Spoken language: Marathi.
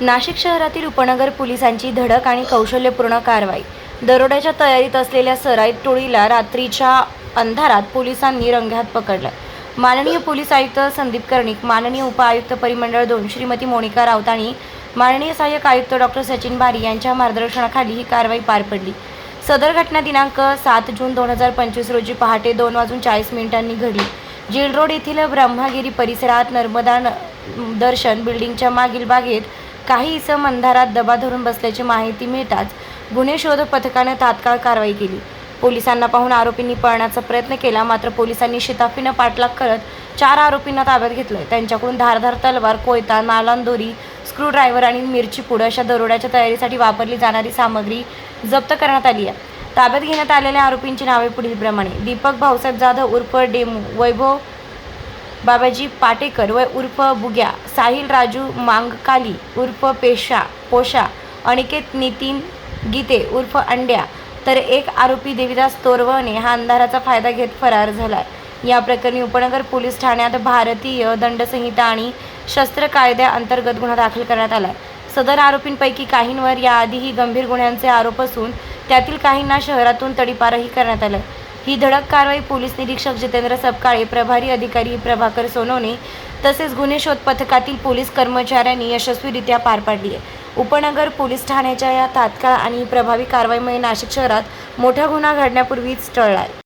नाशिक शहरातील उपनगर पोलिसांची धडक आणि कौशल्यपूर्ण कारवाई. दरोड्याच्या तयारीत असलेल्या सराईत टोळीला रात्रीच्या अंधारात पोलिसांनी रंगेहात पकडलं. माननीय पोलीस आयुक्त संदीप कर्णिक माननीय उपआयुक्त परिमंडळ दोन श्रीमती मोनिका राऊत आणि माननीय सहाय्यक आयुक्त डॉक्टर सचिन बारी यांच्या मार्गदर्शनाखाली ही कारवाई पार पडली. सदर घटना दिनांक सात जून दोन हजार पंचवीस रोजी पहाटे दोन वाजून चाळीस मिनिटांनी घडली. जेल रोड येथील ब्रह्मागिरी परिसरात नर्मदा न- दर्शन बिल्डिंगच्या मागील बागेत काही इसम अंधारात दबा धरून बसल्याची माहिती मिळताच गुन्हे शोध पथकाने तात्काळ कारवाई केली. पोलिसांना पाहून आरोपींनी पळण्याचा प्रयत्न केला मात्र पोलिसांनी शिताफीनं पाठलाग करत चार आरोपींना ताब्यात घेतलं त्यांच्याकडून धारधार तलवार कोयता नालांदोरी स्क्रूड्रायव्हर आणि मिरची पुड अशा दरोड्याच्या तयारीसाठी वापरली जाणारी सामग्री जप्त करण्यात आली आहे. ताब्यात घेण्यात आलेल्या आरोपींची नावे पुढीलप्रमाणे. दीपक भाऊसाहेब जाधव उर्फ डेमू वैभव बाबाजी पाटेकर व उर्फ बुग्या साहिल राजू मांगकाली उर्फ पेशा पोशा अनिकेत नितीन गीते उर्फ अंड्या. तर एक आरोपी देविदास तोरवणे हा अंधाराचा फायदा घेत फरार झाला या प्रकरणी उपनगर पोलीस ठाण्यात भारतीय दंडसंहिता आणि शस्त्र कायद्याअंतर्गत गुन्हा दाखल करण्यात आला सदर आरोपींपैकी काहींवर याआधीही गंभीर गुन्ह्यांचे आरोप असून त्यातील काहींना शहरातून तडीपारही करण्यात आलं ही धडक कारवाई पोलीस निरीक्षक जितेंद्र सपकाळे प्रभारी अधिकारी प्रभाकर सोनवणे तसेच गुन्हे शोध पथकातील पोलीस कर्मचाऱ्यांनी यशस्वीरित्या पार पाडली आहे. उपनगर पोलीस ठाण्याच्या या तात्काळ आणि प्रभावी कारवाईमुळे नाशिक शहरात मोठा गुन्हा घडण्यापूर्वीच टळला आहे.